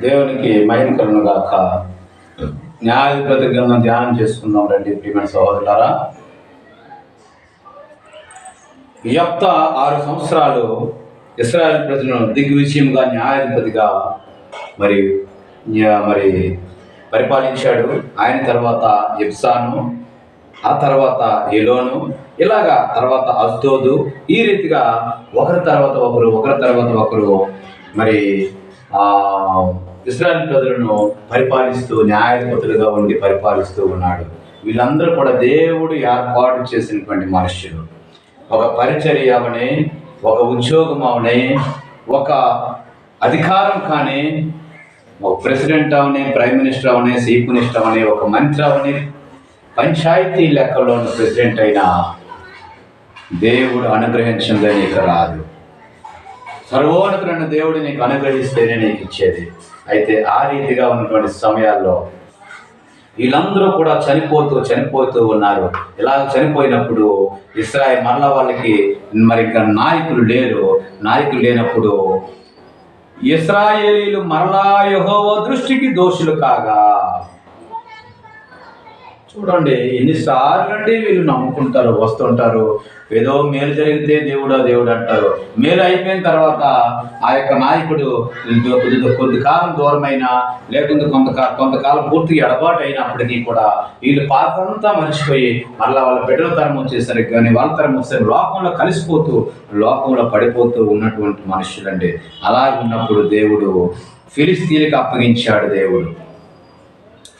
దేవునికి మహిమ గాక. న్యాయాధిపతి గ్రంథం ధ్యానం చేసుకుందాం రండి ప్రియమైన సహోదరులారా. యప్త ఆరు సంవత్సరాలు ఇస్రాయల్ ప్రజలను దిగ్విజయంగా న్యాయాధిపతిగా మరి మరి పరిపాలించాడు. ఆయన తర్వాత ఇబ్సాను ఆ తర్వాత ఎలోను ఇలాగా తర్వాత అస్తోదు ఈ రీతిగా ఒకరి తర్వాత ఒకరు ఒకరి తర్వాత ఒకరు మరి ఇస్రాయల్ ప్రజలను పరిపాలిస్తూ న్యాయాధిపతులుగా ఉండి పరిపాలిస్తూ ఉన్నాడు. వీళ్ళందరూ కూడా దేవుడు ఏర్పాటు చేసినటువంటి మనుష్యులు. ఒక పరిచర్య అవని ఒక ఉద్యోగం అవని ఒక అధికారం కానీ ఒక ప్రెసిడెంట్ అవని ప్రైమ్ మినిస్టర్ అవని చీఫ్ మినిస్టర్ అవని ఒక మంత్రి అవని పంచాయతీ లెక్కలో ఉన్న ప్రెసిడెంట్ అయినా దేవుడు అనుగ్రహించిందే ఇక రాదు. సర్వోన్నతుడైన దేవుడు నీకు అనుగ్రహిస్తేనే నీకు ఇచ్చేది. అయితే ఆ రీతిగా ఉన్నటువంటి సమయాల్లో వీళ్ళందరూ కూడా చనిపోతూ చనిపోతూ ఉన్నారు. ఇలా చనిపోయినప్పుడు ఇస్రాయల్ మరల వాళ్ళకి మరి ఇంకా నాయకులు లేరు. నాయకులు లేనప్పుడు ఇస్రాయేలీలు మరలా యహోవ దృష్టికి దోషులు కాగా. చూడండి ఎన్నిసార్లు అంటే వీళ్ళు నమ్ముకుంటారు వస్తుంటారు. ఏదో మేలు జరిగితే దేవుడా దేవుడు అంటారు. మేలు అయిపోయిన తర్వాత ఆ యొక్క నాయకుడు కొద్ది కాలం దూరమైన లేకుంటే కొంత కొంతకాలం పూర్తిగా ఎడబాటు అయినప్పటికీ కూడా వీళ్ళు పాతంతా మర్చిపోయి మళ్ళీ వాళ్ళ బిడ్డల తరం వచ్చేసరికి కానీ వాళ్ళ తరం వచ్చేసరికి లోకంలో కలిసిపోతూ లోకంలో పడిపోతూ ఉన్నటువంటి మనుషులండి. అలా ఉన్నప్పుడు దేవుడు ఫిలిస్తీన్కి అప్పగించాడు దేవుడు.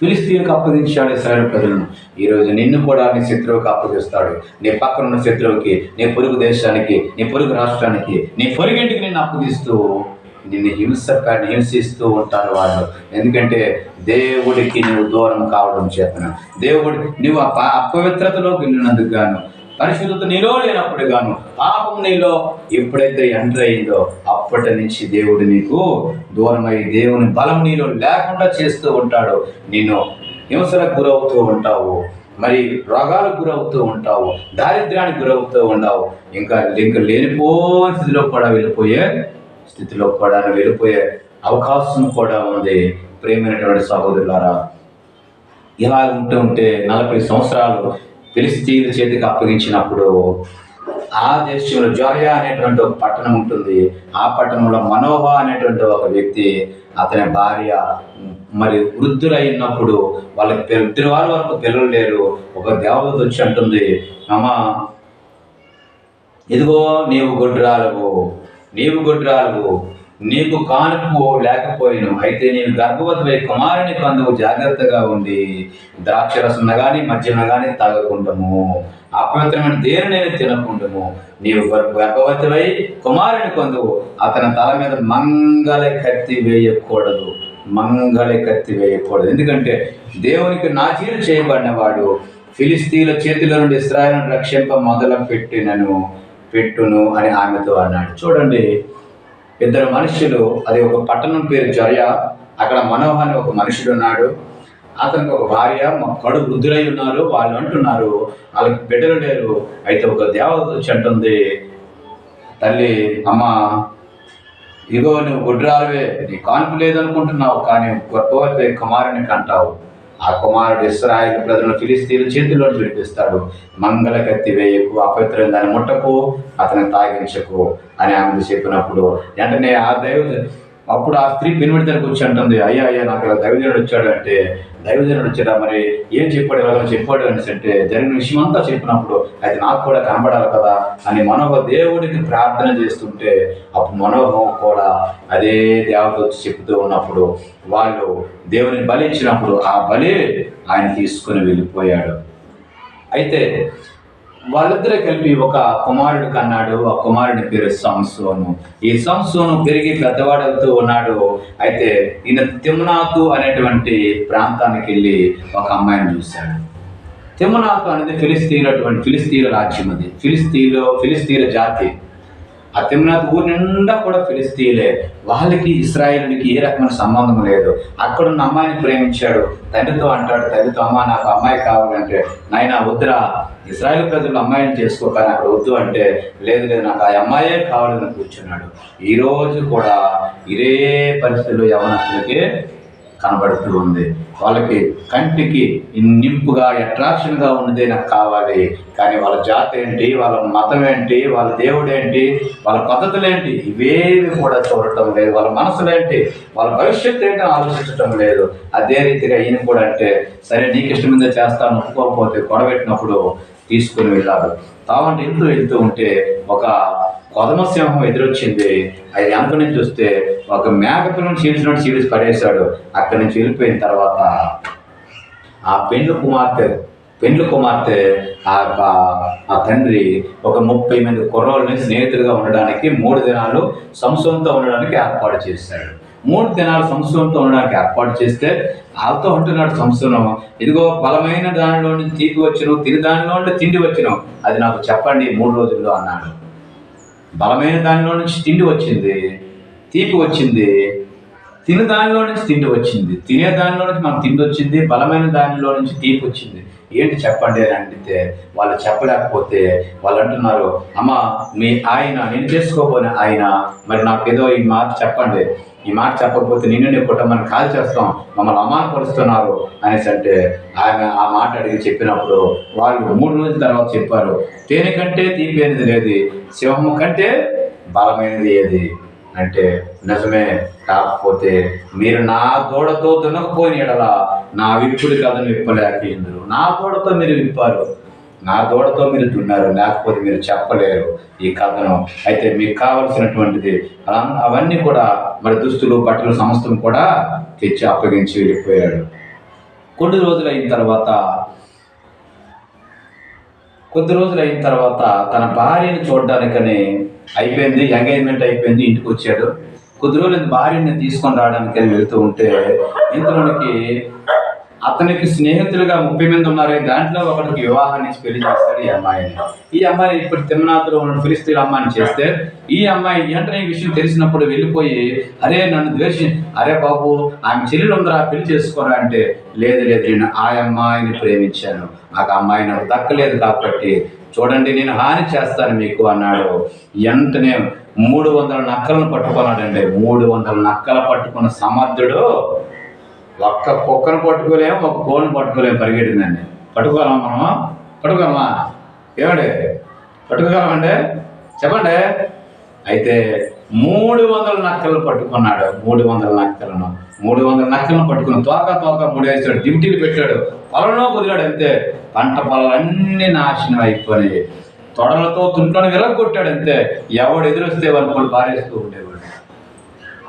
ఫిలిస్తీన్కు అప్పగించాడు ఇస్రాయల్ ప్రజలను ఈరోజు నిన్ను కూడా నీ శత్రువుకి అప్పగిస్తాడు. నీ పక్కన ఉన్న శత్రువుకి నీ పొరుగు దేశానికి నీ పొరుగు రాష్ట్రానికి నీ పొరుగింటికి నిన్ను అప్పగిస్తూ నిన్ను హింస హింసిస్తూ ఉంటారు వాళ్ళు. ఎందుకంటే దేవుడికి నువ్వు దూరం కావడం చేతను. దేవుడు నువ్వు అప అపవిత్రతలోకి నిన్నందుకు గాను పరిశుద్ధత నీలో లేనప్పుడు గాను పాపం నీలో ఎప్పుడైతే ఎంటర్ అయిందో అప్పటి నుంచి దేవుడు నీకు దూరమై దేవుని బలం నీలో లేకుండా చేస్తూ ఉంటాడు. నిన్ను హింసలకు గురవుతూ ఉంటావు. మరి రోగాలకు గురవుతూ ఉంటావు. దారిద్ర్యానికి గురవుతూ ఉండవు ఇంకా ఇంకా లేనిపోని స్థితిలో కూడా వెళ్ళిపోయే స్థితిలో కూడా వెళ్ళిపోయే అవకాశం కూడా ఉంది. ప్రేమైనటువంటి సహోదరులారా ఇలా ఉంటూ ఉంటే నలభై సంవత్సరాలు ఫిలిస్తీన్ల చేతికి అప్పగించినప్పుడు ఆ దేశంలో జోరియా అనేటువంటి ఒక పట్టణం ఉంటుంది. ఆ పట్టణంలో మనోహ అనేటువంటి ఒక వ్యక్తి అతని భార్య మరి వృద్ధులైనప్పుడు వాళ్ళకి పిల్ల- ఇద్దరు వాళ్ళ వరకు పిల్లలు లేరు. ఒక దేవత వచ్చి అంటుంది అమ్మ ఇదిగో నీవు గొడ్రాలవు నీవు గొడ్రాలవు నీకు కానుపు లేకపోయాను. అయితే నేను గర్భవతిపై కుమారుని కందుకు జాగ్రత్తగా ఉండి ద్రాక్షరసం కానీ మద్యం కానీ తాగకుండము. అపవిత్రమైన దేనినైనా తినకుండము? నీవు గర్భవతివై కుమారుని కొందువు. అతని తల మీద మంగళ కత్తి వేయకూడదు. మంగళ కత్తి వేయకూడదు. ఎందుకంటే దేవునికి నాచీలు చేయబడినవాడు ఫిలిస్తీన్ల చేతిలో నుండి ఇస్రాయలను రక్షింప మొదలు పెట్టినను పెట్టును అని ఆమెతో అన్నాడు. చూడండి ఇద్దరు మనుషులు అది ఒక పట్టణం పేరు జొరయ. అక్కడ మనోహర్ ఒక మనుషుడు ఉన్నాడు అతనికి ఒక భార్య మా కడు వృద్ధులై ఉన్నారు వాళ్ళు అంటున్నారు వాళ్ళకి బిడ్డలు లేరు. అయితే ఒక దేవత వచ్చి అంటుంది తల్లి అమ్మ ఇగో నువ్వు గుడ్రాలువే. నీ కాన్పు లేదనుకుంటున్నావు కానీ గొప్పవైతే కుమారుని కంటావు. ఆ కుమారుడు ఇస్రాయల్ ప్రజలను ఫిలిస్తీన్ చేతిలో విడిపిస్తాడు. మంగళ కత్తి వేయకు అపవిత్రం దాన్ని ముట్టకు అతను తాగించకు అని ఆమె చెప్పినప్పుడు వెంటనే ఆ దైవ అప్పుడు ఆ స్త్రీ పెనుమిడి దగ్గర కూర్చుంటుంది అయ్యా అయ్యా నాకు ఇలా దైవజనుడు వచ్చాడు అంటే దైవజనుడు వచ్చారా మరి ఏం చెప్పాడు? ఎవరైనా చెప్పాడు అని అంటే జరిగిన విషయం అంతా చెప్పినప్పుడు అది నాకు కూడా కనబడాలి కదా అని మనోహ దేవుడికి ప్రార్థన చేస్తుంటే అప్పుడు మనోహం కూడా అదే దేవత వచ్చి చెప్తూ ఉన్నప్పుడు వాళ్ళు దేవుని బలి ఇచ్చినప్పుడు ఆ బలి ఆయన తీసుకుని వెళ్ళిపోయాడు. అయితే వాళ్ళిద్దరూ కలిపి ఒక కుమారుడు కన్నాడు ఆ కుమారుడి పేరు సంసోను. ఈ సంసోను పెరిగి పెద్దవాడవుతూ ఉన్నాడు. అయితే ఈయన తిమ్నాతు అనేటువంటి ప్రాంతానికి వెళ్ళి ఒక అమ్మాయిని చూశాడు. తిమ్నాతు అనేది ఫిలిస్తీన్ అటువంటి ఫిలిస్తీన్ రాజ్యం అది. ఫిలిస్తీన్లో ఫిలిస్తీన్ జాతి. ఆ తిమ్నాథ్ ఊరి నిండా కూడా ఫిలిస్తీలే వాళ్ళకి ఇస్రాయిల్కి ఏ రకమైన సంబంధం లేదు. అక్కడ ఉన్న అమ్మాయిని ప్రేమించాడు. తండ్రితో అంటాడు తల్లితో అమ్మ నాకు అమ్మాయి కావాలంటే నాయన వద్దురా. ఇస్రాయేల్ ప్రజలు అమ్మాయిని చేసుకోకని అక్కడ వద్దు అంటే లేదు లేదు నాకు ఆ అమ్మాయే కావాలని కూర్చున్నాడు. ఈరోజు కూడా ఇదే పరిస్థితుల్లో యవనస్తులకి కనబడుతూ ఉంది. వాళ్ళకి కంటికి నింపుగా అట్రాక్షన్గా ఉన్నదే నాకు కావాలి. కానీ వాళ్ళ జాతి ఏంటి వాళ్ళ మతం ఏంటి వాళ్ళ దేవుడు ఏంటి వాళ్ళ పద్ధతులు ఏంటి ఇవేవి కూడా చూడటం లేదు. వాళ్ళ మనసులేంటి వాళ్ళ భవిష్యత్తు ఏంటో ఆలోచించటం లేదు. అదే రీతిగా ఈయన కూడా అంటే సరే నీకు ఇష్టమైందే చేస్తాను ఒప్పుకోకపోతే గొడవెట్టినప్పుడు తీసుకుని వెళ్ళారు తావంటే వెళ్తూ వెళ్తూ ఉంటే ఒక కొదమసింహం ఎదురొచ్చింది. అది వెనక నుంచి చూస్తే ఒక మేకపిల్లని చీల్చినట్టు చీల్చి పడేశాడు. అక్కడి నుంచి వెళ్ళిపోయిన తర్వాత ఆ పెండ్లు కుమార్తె పెండ్లు కుమార్తె ఆ యొక్క ఆ తండ్రి ఒక ముప్పై మంది కుర్రోళ్ళని స్నేహితులుగా ఉండడానికి మూడు దినాలు సంసంతో ఉండడానికి ఏర్పాటు చేశాడు. మూడు దినాలు సంసంతో ఉండడానికి ఏర్పాటు చేస్తే వాళ్ళతో ఉంటున్నాడు సంవత్సరం ఇదిగో బలమైన దానిలో నుంచి తీపి వచ్చును తిని దానిలో నుండి తిండి వచ్చును. అది నాకు చెప్పండి మూడు రోజుల్లో అన్నాడు. బలమైన దానిలో నుంచి తిండి వచ్చింది తీపి వచ్చింది తిని దానిలో నుంచి తిండి వచ్చింది తినే దానిలో నుంచి మనకు తిండి వచ్చింది బలమైన దానిలో నుంచి తీపి వచ్చింది. ఏంటి చెప్పండి అని అడిగితే వాళ్ళు చెప్పలేకపోతే వాళ్ళు అంటున్నారు అమ్మ మీ ఆయన నేను చేసుకోబోని ఆయన మరి నాకు ఏదో ఈ మాట చెప్పండి. ఈ మాట చెప్పకపోతే నిన్ను నీ కుటుంబాన్ని కాల్ చేస్తాం. మమ్మల్ని అమానపరుస్తున్నారు అనేసి అంటే ఆయన ఆ మాట అడిగి చెప్పినప్పుడు వాళ్ళు మూడు రోజుల తర్వాత చెప్పారు. తేనె కంటే తీపేనిది లేదు సింహము కంటే బలమైనది ఏది? అంటే నిజమే కాకపోతే మీరు నా దూడతో దున్నకపోయిన ఎడల నా విప్పుడు కథను విప్పలేకపోయిందరు నా దూడతో మీరు విప్పారు. నా దూడతో మీరు దున్నారు లేకపోతే మీరు చెప్పలేరు ఈ కథను. అయితే మీకు కావలసినటువంటిది అలా- అవన్నీ కూడా మరి దుస్తులు బట్టలు సమస్తం కూడా తెచ్చి అప్పగించి వెళ్ళిపోయాడు. కొన్ని రోజులు అయిన తర్వాత కొద్ది రోజులు అయిన తర్వాత తన భార్యని చూడడానికని అయిపోయింది ఎంగేజ్మెంట్ అయిపోయింది ఇంటికి వచ్చాడు. కొద్ది రోజులు భార్యని తీసుకొని రావడానికి వెళ్తూ ఉంటే ఇంతలోనికి అతనికి స్నేహితులుగా ముప్పై మంది ఉన్నారు. దాంట్లో ఒకరికి వివాహాన్ని పెళ్ళి చేస్తాడు ఈ అమ్మాయిని. ఈ అమ్మాయి ఇప్పుడు తిమ్మనాథులో ఉన్న ఫిలిస్తీన్ అమ్మాయిని చేస్తే ఈ అమ్మాయి ఏంటనే ఈ విషయం తెలిసినప్పుడు వెళ్ళిపోయి అరే నన్ను ద్వేషి అరే బాబు ఆమె చెల్లెలు ఉందరా పెళ్ళి చేసుకోరా అంటే లేదు లేదు నేను ఆ అమ్మాయిని ప్రేమించాను. నాకు అమ్మాయి నాకు దక్కలేదు కాబట్టి చూడండి నేను హాని చేస్తాను మీకు అన్నాడు. వెంటనే మూడు వందల నక్కలను పట్టుకున్నాడండి. మూడు వందల నక్కలు పట్టుకున్న సమర్థుడు ఒక్క కుక్కను పట్టుకోలేము ఒక కోడిని పట్టుకోలేము పరిగెట్టిందండి పట్టుకోగలమా మనము? పట్టుకోగలమా? ఏమండి? పట్టుకోగలమండి చెప్పండి. అయితే మూడు వందల నక్కలను పట్టుకున్నాడు మూడు వందల నక్కలను. మూడు వందల నక్కలను పట్టుకుని తోక తోక ముడేసాడు డ్యూటీలు పెట్టాడు పొలంలో కుదిరాడు అంతే. పంట పొలాలన్నీ నాశనం అయిపోయినాయి. తొడలతో తుంట్లను విరగొట్టాడు అంతే. ఎవడు ఎదురొస్తే వాళ్ళు పారేస్తూ ఉండేవాడు.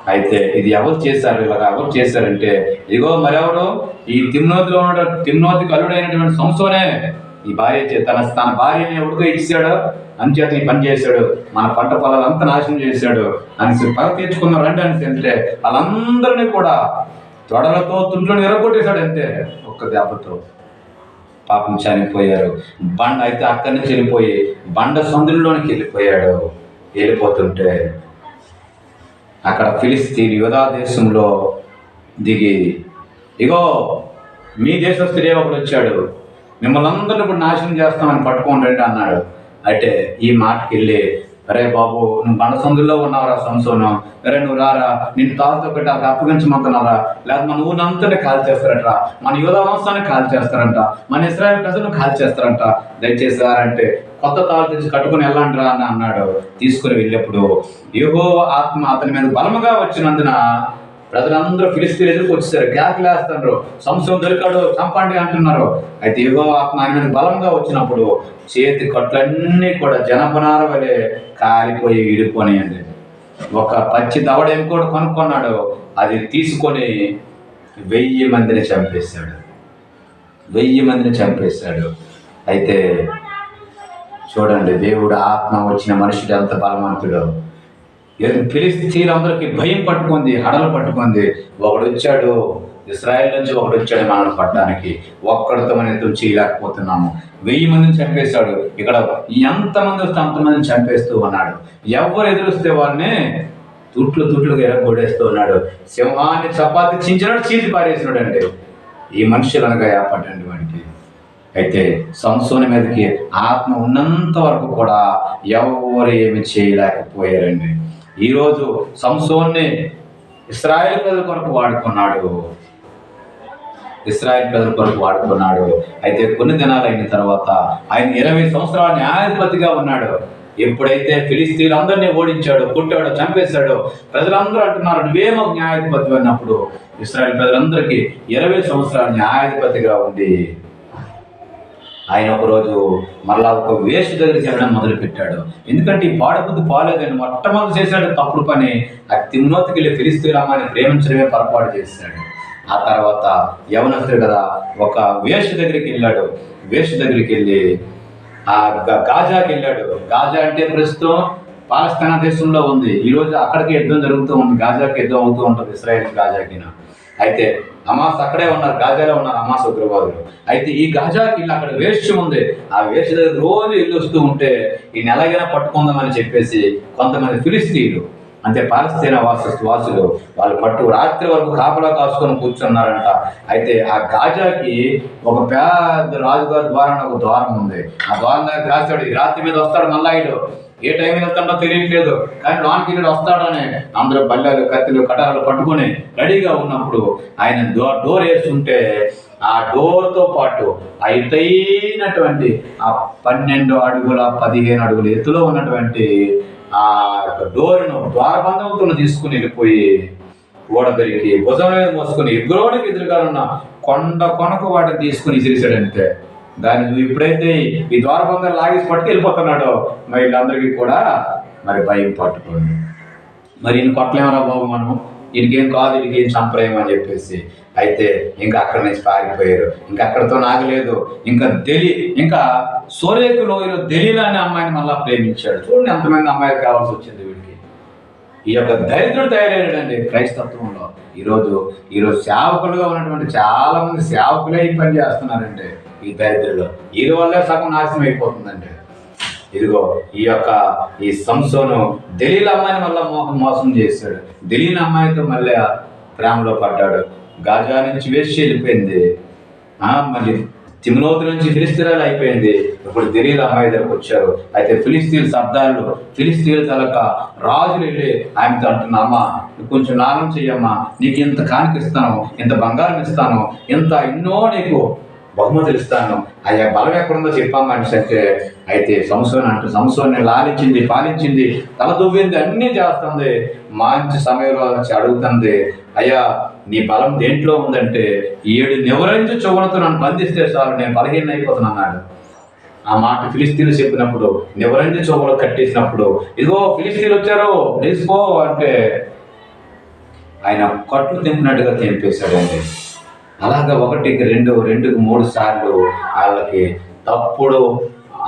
అయితే ఇది ఎవరు చేశారు? ఇలాగ ఎవరు చేశారంటే ఇదిగో మరెవడు ఈ తిమ్నోతిలో ఉన్న తిమ్నోతికి కలుడైనటువంటి సంస్థనే ఈ భార్య చే- తన తన భార్యని ఎవడికో ఇచ్చాడు. అంచేత ఈ పని చేశాడు. మన పంట పొలాలంతా నాశనం చేశాడు. అనేసి పగ తీర్చుకున్నారు రండి అనేసి అంటే వాళ్ళందరినీ కూడా తొడలతో తుంట్లను ఎరగొట్టేశాడు అంతే. ఒక్క దెబ్బతో. పాపం చనిపోయారు. బండ అయితే అక్కడి నుంచి వెళ్ళిపోయి బండ సందుల్లోనికి వెళ్ళిపోయాడు. వెళ్ళిపోతుంటే అక్కడ ఫిలిస్తీన్ యోధా దేశంలో దిగి ఇగో మీ దేశస్తుడే ఒకడు వచ్చాడు. మిమ్మల్ని అందరిని ఇప్పుడు నాశనం చేస్తామని పట్టుకోండి అన్నాడు. అయితే ఈ మాటకి వెళ్ళి అరే బాబు నువ్వు బండ సందుల్లో ఉన్నావురా సంసోను. అరే నువ్వు రారా నిన్ను తాగుతో పెట్టి అది అప్పగించమంటున్నారా లేదా మన ఊరినంతనే కాల్ చేస్తారంట మన యువత వంశాన్ని కాల్ చేస్తారంట. మన ఇస్రాయల్ ప్రజలను కాల్ చేస్తారంట. దయచేసి రారంటే కొత్త తాళ్ళు తెచ్చి కట్టుకుని వెళ్ళండి రా అని అన్నాడు. తీసుకుని వెళ్ళేప్పుడు యుహో ఆత్మ అతని మీద బలముగా వచ్చినందున ప్రజలందరూ ఫిలిస్తీన్ ఎదురుకు వచ్చేసారు. కేకలేస్తున్నారు సంవత్సరం దొరికాడు. చంపండి అంటున్నారు. అయితే యుగో ఆత్మ ఆయన మీద బలంగా వచ్చినప్పుడు చేతి కట్లన్నీ కూడా జనపనార వలె కాలిపోయి విడిపోయాయండి ఒక పచ్చి దవడ కూడా కొనుక్కున్నాడు. అది తీసుకొని వెయ్యి మందిని చంపేశాడు. వెయ్యి మందిని చంపేశాడు. అయితే చూడండి దేవుడు ఆత్మ వచ్చిన మనుషుడు ఎంత బలవంతుడో. ఫిలిస్తీన్లందరికీ భయం పట్టుకుంది హడలు పట్టుకుంది. ఒకడు వచ్చాడు ఇస్రాయల్ నుంచి ఒకడు వచ్చాడు మనల్ని పట్టడానికి. ఒక్కడితో మనం యుద్ధం చేయలేకపోతున్నాము? వెయ్యి మందిని చంపేశాడు. ఇక్కడ ఎంతమంది వస్తే అంతమందిని చంపేస్తూ ఉన్నాడు? ఎవరు ఎదురుస్తే వాళ్ళని తుట్లు తుట్లుగా ఎరగొడేస్తూ ఉన్నాడు. సింహాన్ని చపాతి చించినాడు చీతి పారేసినాడు అండి ఈ మనుషులు అనగా ఏర్పడండి వాడికి. అయితే సంసోని మీదకి ఆత్మ ఉన్నంత వరకు కూడా ఎవరు ఏమి చేయలేకపోయారండి? ఈరోజు సంసోన్ని ఇస్రాయేల్ ప్రజల కొరకు వాడుకున్నాడు. ఇస్రాయేల్ ప్రజల కొరకు వాడుకున్నాడు. అయితే కొన్ని దినాలు అయిన తర్వాత ఆయన ఇరవై సంవత్సరాల న్యాయాధిపతిగా ఉన్నాడు. ఎప్పుడైతే ఫిలిస్తీన్ అందరినీ ఓడించాడు పుట్టాడో చంపేశాడో ప్రజలందరూ అంటున్నారు నువ్వేమో న్యాయాధిపతి అన్నప్పుడు ఇస్రాయల్ ప్రజలందరికీ ఇరవై సంవత్సరాల న్యాయాధిపతిగా ఉండి ఆయన ఒకరోజు మరలా ఒక వేస్ట్ దగ్గర చేయడం మొదలుపెట్టాడు. ఎందుకంటే ఈ పాడబుద్ధి పాలేదని మొట్టమొదటి చేశాడు తప్పుడు పని. ఆ తిమ్మోతికి వెళ్ళి ఫిలిస్తీరామాన్ని ప్రేమించడమే పొరపాటు చేశాడు. ఆ తర్వాత యవనస్తుడు కదా ఒక వేస్ట్ దగ్గరికి వెళ్ళాడు. వేస్ట్ దగ్గరికి వెళ్ళి ఆ గాజాకి వెళ్ళాడు. గాజా అంటే ప్రస్తుతం పాలస్తీనా దేశంలో ఉంది. ఈరోజు అక్కడికి యుద్ధం జరుగుతూ ఉంది. గాజాకి యుద్ధం అవుతూ ఉంటుంది. ఇస్రాయేల్ గాజాకిన అయితే హమాస్ అక్కడే ఉన్నారు గాజాలో ఉన్నారు హమాస్ ఉగ్రవాదులు. అయితే ఈ గాజాకి అక్కడ వేష్య ఉంది. ఆ వేస్ట్ దగ్గర రోజు ఇల్లు వస్తూ ఉంటే ఈ నెలగైనా పట్టుకుందామని చెప్పేసి కొంతమంది ఫిలిస్తీన్లు అంటే పాలస్తీనా వాసు వాసులు వాళ్ళు పట్టు రాత్రి వరకు కాపలా కాసుకొని కూర్చున్నారంట. అయితే ఆ గాజాకి ఒక పెద్ద రాజుగారి ద్వారా ఒక ద్వారం ఉంది. ఆ ద్వారం దగ్గర కాస్తాడు రాత్రి మీద వస్తాడు మల్లాయిడు ఏ టైం వెళ్తాడో తెలియట్లేదు. కానీ లాన్ వెళ్ళి వస్తాడని అందరూ బల్లెలు కత్తిలు కటారాలు పట్టుకొని రెడీగా ఉన్నప్పుడు ఆయన డోర్ డోర్ వేస్తుంటే ఆ డోర్తో పాటు అయితైనటువంటి ఆ పన్నెండు అడుగుల పదిహేను అడుగుల ఎత్తులో ఉన్నటువంటి ఆ యొక్క డోర్ను ద్వారబంధంతో తీసుకుని వెళ్ళిపోయి ఓడబెరికి భుజం మీద మోసుకొని ఎగురోడికి ఎదురుగా ఉన్న కొండ కొనకు వాటిని తీసుకుని ఇసిరిసాడంతే దాన్ని నువ్వు ఎప్పుడైతే ఈ ద్వారబంధం లాగేసి పట్టుకు వెళ్ళిపోతున్నాడో మరి వీళ్ళందరికీ కూడా మరి భయం పట్టుకుంది. మరి ఈయన కొట్టలేమరా బాబు మనం ఈయనకేం కాదు ఈయనకి ఏం అని చెప్పేసి. అయితే ఇంకా అక్కడి నుంచి పారిపోయారు. ఇంకా అక్కడితో నాగలేదు. ఇంకా తెలి ఇంకా సోరేకు లోయలో దెలీలా అనే అమ్మాయిని మళ్ళా ప్రేమించాడు. చూడండి ఎంతమంది అమ్మాయిలు కావాల్సి వచ్చింది వీడికి. ఈ యొక్క దరిద్రుడు తయారయ్యాడండి క్రైస్తత్వంలో. ఈరోజు ఈరోజు సేవకులుగా ఉన్నటువంటి చాలా మంది సేవకులే ఈ పని చేస్తున్నారండి ఈ దరిద్రులు. వీరి వల్లే సగం నాశనం అయిపోతుందండి. ఇదిగో ఈ యొక్క ఈ సంసోను దిలీల అమ్మాయిని మళ్ళీ మోహం మోసం చేశాడు. దిలీన అమ్మాయితో మళ్ళీ ప్రేమలో పడ్డాడు. గాజా నుంచి వేసి వెళ్ళిపోయింది. మళ్ళీ తిమ్రోతు నుంచి ఫిలిస్తీన్లు అయిపోయింది. ఇప్పుడు దిలీల అమ్మాయి దగ్గరకు వచ్చారు. అయితే ఫిలిస్తీన్ శబ్దాలు ఫిలిస్తీన్ తలక రాజులు వెళ్ళి ఆమెతో అంటున్నామా కొంచెం నానం చెయ్యమ్మా. నీకు ఇంత కానుక ఇస్తాను ఇంత బంగారం ఇస్తాను ఇంత ఎన్నో నీకు బహుమతులు ఇస్తాను. అయ్యా బలం ఎక్కడుందో చెప్పాం అంటే అయితే సంసోని అంటూ సంసోని లాలించింది పాలించింది తల దువ్వింది అన్నీ చేస్తుంది. మంచి సమయంలో వచ్చి అడుగుతుంది. అయ్యా నీ బలం దేంట్లో ఉందంటే ఏడు నెవరించి చెవులతో నన్ను బంధిస్తే చాలు నేను బలహీన అయిపోతున్నా అన్నాడు. ఆ మాట ఫిలిస్తీన్లు చెప్పినప్పుడు నివరించి చోపలు కట్టేసినప్పుడు ఇదిగో ఫిలిస్తీన్లు వచ్చారు లేచిపో అంటే ఆయన కట్లు తెంపినట్టుగా తెంపేశాడండి. అలాగా ఒకటికి రెండు రెండుకి మూడు సార్లు వాళ్ళకి తప్పుడు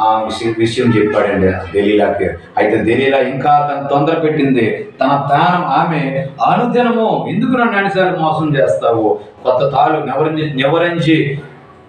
ఆ విషయం విషయం చెప్పాడండి దెలీలాకి. అయితే దెలీలా ఇంకా తన తొందర పెట్టింది. తన తానం ఆమె అనుదినము ఎందుకు నన్ను అన్నిసార్లు మోసం చేస్తావు? కొత్త తాళ్ళు నెవరించి నెవరించి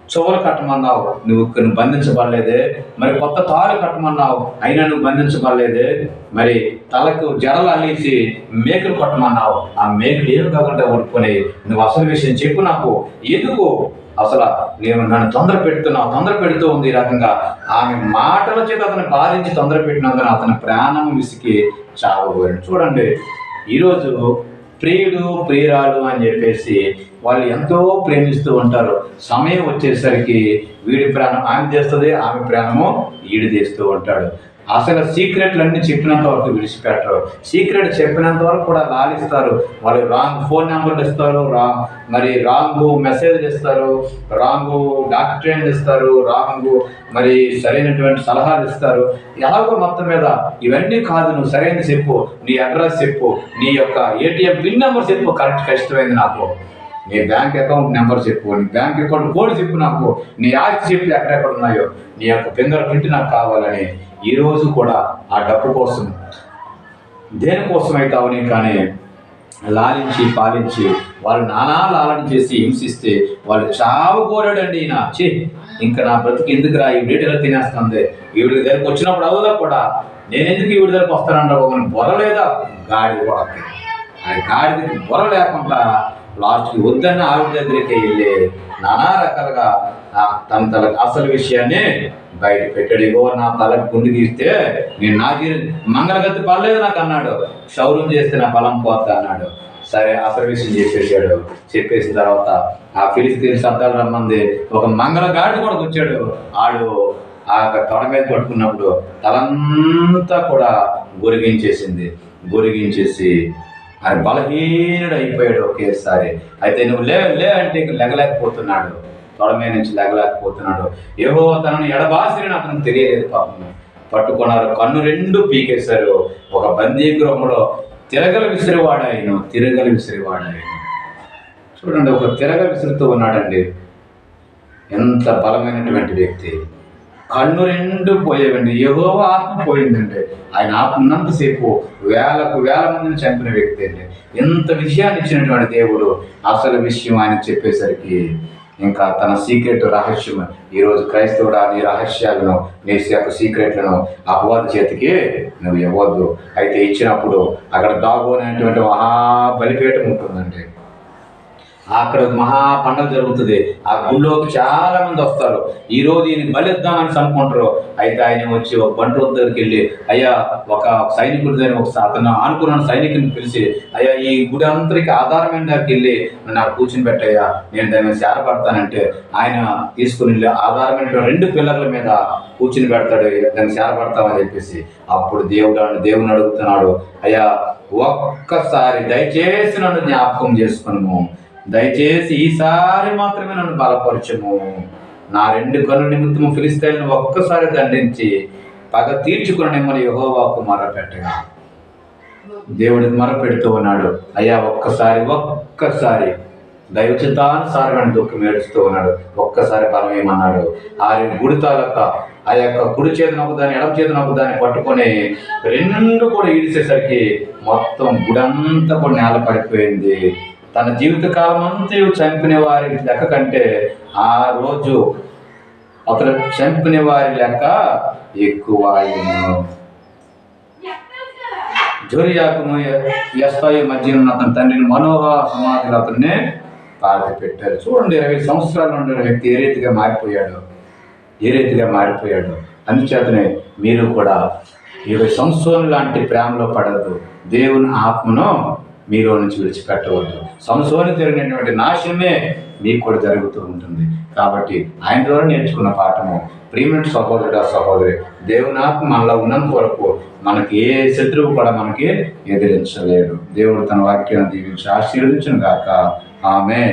చెవులు కట్టమన్నావు. నువ్వు నువ్వు బంధించబడలేదే. మరి కొత్త తారు కట్టమన్నావు. అయినా నువ్వు బంధించబడలేదే. మరి తలకు జడలు అల్లించి మేకలు కొట్టమన్నావు. ఆ మేకలు ఏమి కాకుండా ఊరుకొని నువ్వు అసలు విషయం చెప్పు నాకు. ఎందుకు? అసలు నేను నన్ను తొందర పెడుతున్నావు తొందర పెడుతూ ఉంది ఈ రకంగా. ఆమె మాటల చేత అతను బాధించి తొందర పెట్టినందున అతని ప్రాణం విసికి చావబోయాడు చూడండి. ఈరోజు ప్రియుడు ప్రియురాలు అని చెప్పేసి వాళ్ళు ఎంతో ప్రేమిస్తూ ఉంటారు. సమయం వచ్చేసరికి వీడి ప్రాణం ఆమె చేస్తుంది ఆమె ప్రాణము ఈడు చేస్తూ ఉంటాడు. అసలు సీక్రెట్లన్నీ చెప్పినంత వరకు విడిచిపెట్టరు. సీక్రెట్ చెప్పినంత వరకు కూడా లాలిస్తారు. వాళ్ళు రాంగ్ ఫోన్ నెంబర్లు ఇస్తారు రా మరి రాంగ్ మెసేజ్లు ఇస్తారు రాంగ్ డాక్టరేట్లు ఇస్తారు రాంగ్ మరి సరైనటువంటి సలహాలు ఇస్తారు. ఎలాగో మొత్తం మీద ఇవన్నీ కాదు నువ్వు సరైన చెప్పు నీ అడ్రస్ చెప్పు నీ యొక్క ఏటీఎం పిన్ నెంబర్ చెప్పు కరెక్ట్ కష్టమైంది నాకు. నీ బ్యాంక్ అకౌంట్ నెంబర్ చెప్పు నీ బ్యాంక్ అకౌంట్ కోడ్ చెప్పు నాకు నీ ఆస్తి చెప్పి ఎక్కడెక్కడ ఉన్నాయో నీ యొక్క ఫింగర్ ప్రింట్ నాకు కావాలని ఈరోజు కూడా ఆ డబ్బు కోసం దేనికోసం అయితే అవని కానీ లాలించి పాలించి వాళ్ళు నానా లాలన చేసి హింసిస్తే వాళ్ళు చావు కోరాడండి ఈయన. చే ఇంకా నా బ్రతికి ఎందుకు రా ఈ ఎలా తినేస్తుంది? ఈవిడ దగ్గరకు వచ్చినప్పుడు అవుదా కూడా? నేను ఎందుకు ఈవిడ దగ్గరకు వస్తానంటే ఒక బొరలేదా గాడి కూడా. ఆ గాడిదకి బొర లేకుండా లాస్ట్కి వద్దన్న ఆవిడ దగ్గరికి వెళ్ళి నానా రకాలుగా తన తల అసలు విషయాన్ని బయట పెట్టాడు. నా తలకు గుండు తీస్తే నేను నాకు మంగళగతి పర్లేదు నాకు అన్నాడు. క్షౌరం చేస్తే నా బలం పోతా అన్నాడు. సరే అసలు విషయం చెప్పేశాడు చెప్పేసిన తర్వాత ఆ ఫిలిస్తీన్ శబ్దాలు రమ్మంది ఒక మంగళ గాడి కూడా వచ్చాడు ఆడు ఆ తొడ మీద పట్టుకున్నప్పుడు తలంతా కూడా గొరిగించేసింది గొరిగించేసి ఆయన బలహీనుడు అయిపోయాడు ఒకేసారి. అయితే నువ్వు లే లే అంటే ఇంక లెగలేకపోతున్నాడు. తొడ మీద నుంచి లెగలేకపోతున్నాడు. ఏవో తనను ఎడబాసిరని అతనికి తెలియలేదు పాపం. పట్టుకున్నారు. కన్ను రెండు పీకేశారు. ఒక బందీ గృహంలో తిరగల విసిరివాడాయను తిరగల విసిరివాడాయను చూడండి ఒక తిరగ విసురుతూ ఉన్నాడండి. ఎంత బలమైనటువంటి వ్యక్తి. కన్ను రెండు పోయేవండి. ఏదో ఆత్మ పోయిందండి ఆయన ఆత్మ ఉన్నంతసేపు వేలకు వేల మందిని చంపిన వ్యక్తి అండి. ఎంత విషయాన్ని ఇచ్చినటువంటి దేవుడు అసలు విషయం ఆయన చెప్పేసరికి ఇంకా తన సీక్రెట్ రహస్యం ఈరోజు క్రైస్తవుడు నీ రహస్యాలను నీ యొక్క సీక్రెట్లను అపవాద చేతికి నువ్వు ఇవ్వద్దు అయితే ఇచ్చినప్పుడు అక్కడ దాగోనటువంటి మహా బలిపేటం ఉంటుందండి. అక్కడ మహా పండుగ జరుగుతుంది. ఆ గుళ్ళోకి చాలా మంది వస్తారు. ఈ రోజు ఈయన బలిద్దామని అనుకుంటారు అయితే ఆయన వచ్చి ఒక బంటు దగ్గరికి వెళ్ళి అయ్యా ఒక సైనికుడి దగ్గర ఒక అతను అనుకున్న సైనికుని పిలిచి అయ్యా ఈ గుడి అంతరికి ఆధారమైన దగ్గరికి వెళ్ళి నాకు కూర్చుని పెట్టయ్యా. నేను దాని మీద చేరపడతానంటే ఆయన తీసుకుని వెళ్ళి ఆధారమైన రెండు పిల్లర్ల మీద కూర్చుని పెడతాడు. దాన్ని చేరపడతామని చెప్పేసి. అప్పుడు దేవుడు దేవుని అడుగుతున్నాడు అయ్యా ఒక్కసారి దయచేసి నన్ను జ్ఞాపకం చేసుకున్నాము దయచేసి ఈసారి మాత్రమే నన్ను బలపరచము. నా రెండు కన్ను నిమిత్తము ఫిలిస్తీన్లను ఒక్కసారి దండించి పగ తీర్చుకుని నెమ్మది యహోవాకు మరపెట్టగా. దేవుడికి మరపెడుతూ ఉన్నాడు. అయ్యా ఒక్కసారి ఒక్కసారి దైవచితానుసారమైన దుఃఖం ఏడుస్తూ ఉన్నాడు. ఒక్కసారి బలం ఏమన్నాడు? ఆ గుడి ఆ యొక్క కుడి చేతి ఒక దాన్ని ఎడమ చేతిన ఒక దాన్ని పట్టుకొని రెండు కూడా ఈడిసేసరికి మొత్తం గుడంతా కూడా నేల పడిపోయింది. తన జీవిత కాలం అంతా చంపిన వారి లెక్క కంటే ఆ రోజు అతను చంపిన వారి లెక్క ఎక్కువ జోరియాకును ఎస్తాయి మధ్య ఉన్న అతని తండ్రిని మనోహ సమాధిలో అతన్ని పాతి పెట్టారు చూడండి ఇరవై సంవత్సరాలు ఉండే వ్యక్తి ఏ రీతిగా మారిపోయాడు? ఏ రీతిగా మారిపోయాడు? అందుచేతనే మీరు కూడా ఇరవై సంవత్సరం లాంటి ప్రేమలో పడద్దు. దేవుని ఆత్మను మీలో నుంచి విడిచిపెట్టవద్దు సంసోని జరిగినటువంటి నాశనమే మీకు కూడా జరుగుతూ ఉంటుంది. కాబట్టి ఆయన ద్వారా నేర్చుకున్న పాఠము ప్రియమైన సహోదరుడు సహోదరి దేవుని ఆత్మ మనలో ఉన్నంత వరకు మనకి ఏ శత్రువు కూడా మనకి ఎదిరించలేడు. దేవుడు తన వాక్యాన్ని దీవించి ఆశీర్వదించను కాక ఆమె